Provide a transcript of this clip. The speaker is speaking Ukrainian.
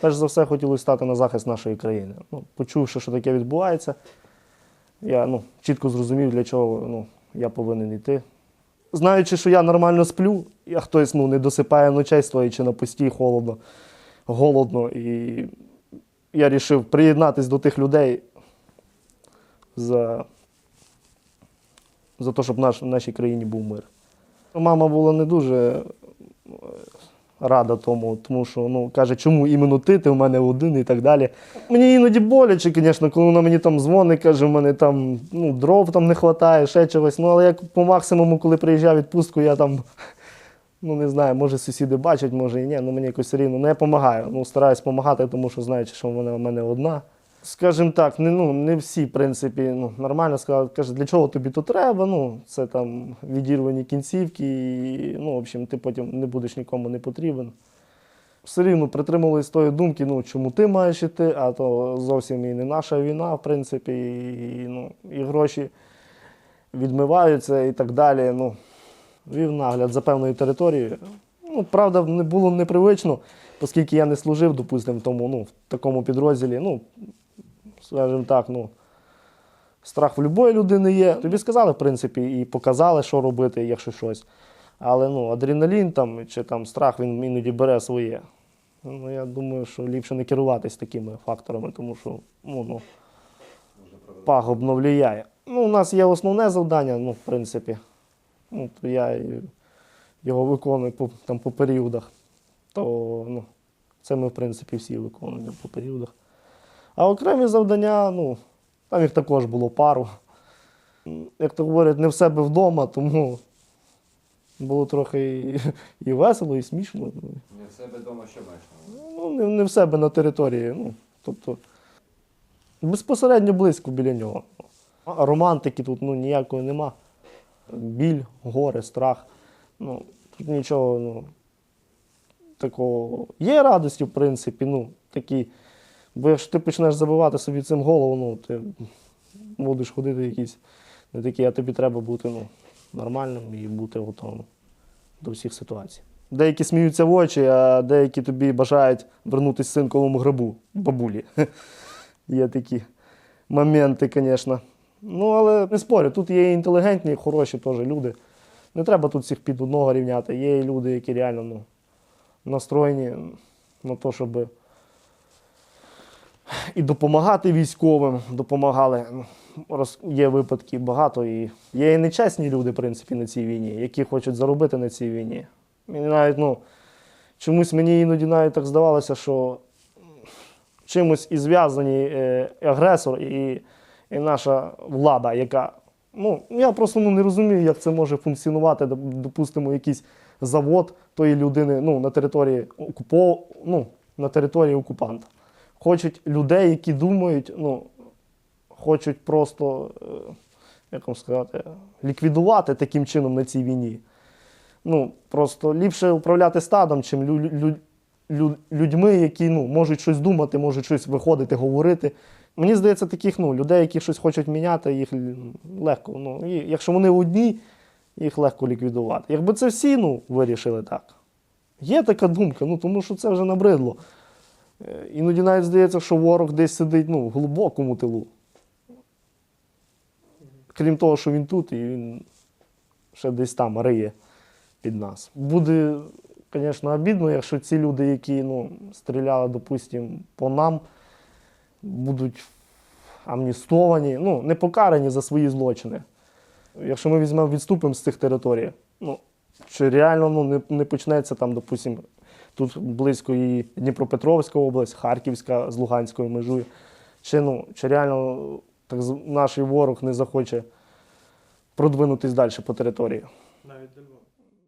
Перш за все, хотілося стати на захист нашої країни. Ну, почувши, що таке відбувається, я ну, чітко зрозумів, для чого ну, я повинен йти. Знаючи, що я нормально сплю, а хтось ну, не досипає ночей, стоячи на пості, холодно, голодно. І я вирішив приєднатися до тих людей за, за те, щоб в нашій країні був мир. Мама була не дуже рада тому, тому що ну, каже, чому іменно ти, ти в мене один і так далі. Мені іноді боляче, звісно, коли вона мені там дзвонить, каже, в мене там ну, дров там не вистачає, ще чогось. Ну, але як по максимуму, коли приїжджав відпустку, я там, ну не знаю, може сусіди бачать, може і ні, ну мені якось рівно. рівно не допомагаю. Ну, стараюсь допомагати, тому що знаючи, що вона в мене одна. Скажімо так, не, ну, не всі, в принципі, ну, нормально сказали, каже, для чого тобі то треба? Ну, це там відірвані кінцівки, і, ну, в общем, ти потім не будеш нікому не потрібен. Все рівно притримувались тої думки, ну, чому ти маєш іти, а то зовсім і не наша війна, в принципі, і, ну, і гроші відмиваються і так далі. Ну, вів нагляд за певною територією. Ну, правда, не було непривично, оскільки я не служив, допустимо, в тому, ну, в такому підрозділі. Ну, скажімо так, ну, страх в будь-якої людини є. Тобі сказали, в принципі, і показали, що робити, якщо щось. Але ну, адреналін там, чи там страх він іноді бере своє. Ну, я думаю, що ліпше не керуватись такими факторами, тому що ну, ну, пагубно впливає. Ну, у нас є основне завдання, ну, в принципі. Ну, то я його виконую по, там, по періодах. То ну, це ми, в принципі, всі виконуємо по періодах. А окремі завдання, ну, там їх також було пару. Як то говорять, не в себе вдома, тому було трохи і, і весело, і смішно. Не в себе вдома що маєш? Ну, не, не в себе на території. Ну, тобто, безпосередньо близько біля нього. А романтики тут ну, ніякої нема. Біль, горе, страх. Ну, тут нічого ну, такого. Є радості, в принципі, ну, такі. Бо якщо ти почнеш забивати собі цим голову, ну, ти будеш ходити якісь не такі, а тобі треба бути ну, нормальним і бути готовим до всіх ситуацій. Деякі сміються в очі, а деякі тобі бажають вернутися синковому гробу бабулі. Є такі моменти, звісно. Ну, але не спорю, тут є інтелігентні, і хороші теж люди. Не треба тут всіх під одного рівняти. Є люди, які реально ну, настроєні на те, щоб і допомагати військовим, допомагали. Є випадки багато, і є і нечесні люди, в принципі, на цій війні, які хочуть заробити на цій війні. І навіть, ну, чомусь мені іноді навіть так здавалося, що чимось і зв'язані е, агресор і, і наша влада, яка. Ну, я просто ну, не розумію, як це може функціонувати, допустимо, якийсь завод тої людини ну, на території окупо... ну, на території окупанта. Хочуть людей, які думають, ну, хочуть просто, е, як вам сказати, ліквідувати таким чином на цій війні. Ну, просто ліпше управляти стадом, чим лю- лю- лю- людьми, які ну, можуть щось думати, можуть щось виходити, говорити. Мені здається, таких ну, людей, які щось хочуть міняти, їх легко. Ну, і якщо вони одні, їх легко ліквідувати. Якби це всі ну, вирішили так. Є така думка, ну тому що це вже набридло. Е, Іноді навіть здається, що ворог десь сидить ну, в глибокому тилу. Крім того, що він тут, і він ще десь там риє під нас. Буде, звісно, обідно, якщо ці люди, які ну, стріляли, допустимо, по нам, будуть амністовані, ну, не покарані за свої злочини. Якщо ми візьмемо відступимо з цих територій, ну, чи реально ну, не, не почнеться там, допустимо, тут близько і Дніпропетровська область, Харківська з Луганською межує. чи, ну, чи реально так, наш ворог не захоче продвинутись далі по території. Навіть до Львова.